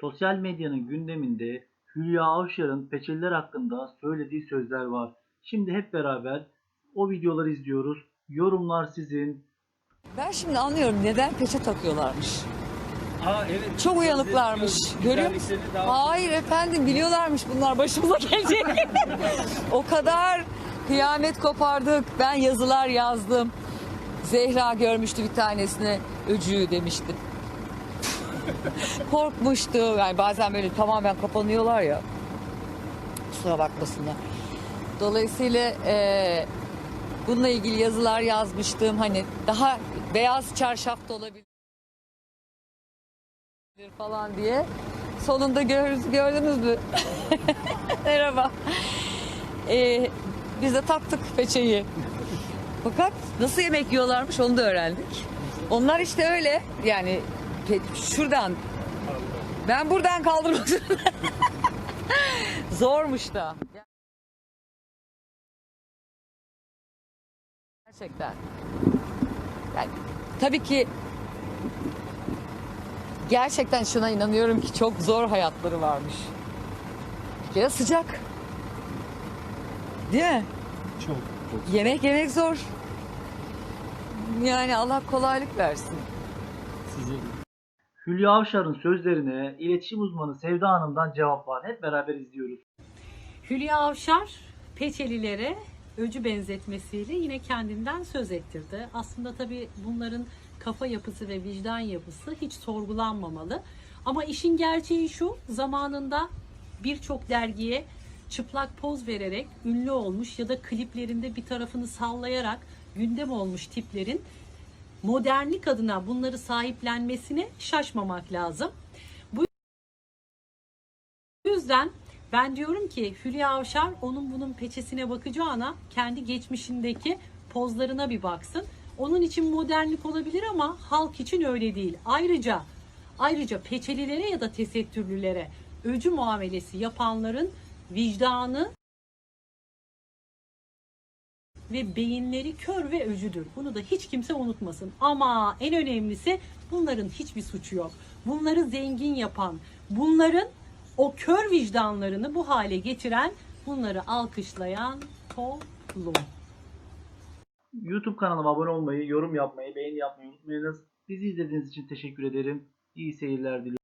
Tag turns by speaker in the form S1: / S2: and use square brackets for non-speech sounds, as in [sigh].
S1: Sosyal medyanın gündeminde Hülya Avşar'ın peçeler hakkında söylediği sözler var. Şimdi hep beraber o videoları izliyoruz. Yorumlar sizin.
S2: Ben şimdi anlıyorum neden peçe takıyorlarmış.
S3: Aa evet.
S2: Çok uyanıklarmış. Görüyor musun? Hayır efendim biliyorlarmış bunlar başımıza gelecek. [laughs] o kadar kıyamet kopardık. Ben yazılar yazdım. Zehra görmüştü bir tanesine öcüğü demişti. [laughs] Korkmuştu. Yani bazen böyle tamamen kapanıyorlar ya. Kusura bakmasınlar. Dolayısıyla eee, bununla ilgili yazılar yazmıştım. Hani daha beyaz çarşaf da olabilir falan diye. Sonunda gör- gördünüz mü? [laughs] Merhaba. Ee, biz de taktık peçeyi. Fakat nasıl yemek yiyorlarmış onu da öğrendik. Onlar işte öyle yani pe- şuradan ben buradan kaldırmak [laughs] Zormuş da. Gerçekten. Yani tabii ki gerçekten şuna inanıyorum ki çok zor hayatları varmış. Bir kere sıcak. Değil mi?
S3: Çok. çok.
S2: Yemek yemek zor. Yani Allah kolaylık versin.
S3: Sizi
S1: Hülya Avşar'ın sözlerine iletişim uzmanı Sevda Hanım'dan cevap var. Hep beraber izliyoruz.
S4: Hülya Avşar peçelilere öcü benzetmesiyle yine kendinden söz ettirdi. Aslında tabii bunların kafa yapısı ve vicdan yapısı hiç sorgulanmamalı. Ama işin gerçeği şu, zamanında birçok dergiye çıplak poz vererek ünlü olmuş ya da kliplerinde bir tarafını sallayarak gündem olmuş tiplerin modernlik adına bunları sahiplenmesine şaşmamak lazım. Bu yüzden ben diyorum ki Hülya Avşar onun bunun peçesine bakacağına kendi geçmişindeki pozlarına bir baksın. Onun için modernlik olabilir ama halk için öyle değil. Ayrıca ayrıca peçelilere ya da tesettürlülere öcü muamelesi yapanların vicdanı ve beyinleri kör ve öcüdür. Bunu da hiç kimse unutmasın. Ama en önemlisi bunların hiçbir suçu yok. Bunları zengin yapan, bunların o kör vicdanlarını bu hale getiren, bunları alkışlayan toplum.
S1: YouTube kanalıma abone olmayı, yorum yapmayı, beğeni yapmayı unutmayınız. Bizi izlediğiniz için teşekkür ederim. İyi seyirler diliyorum.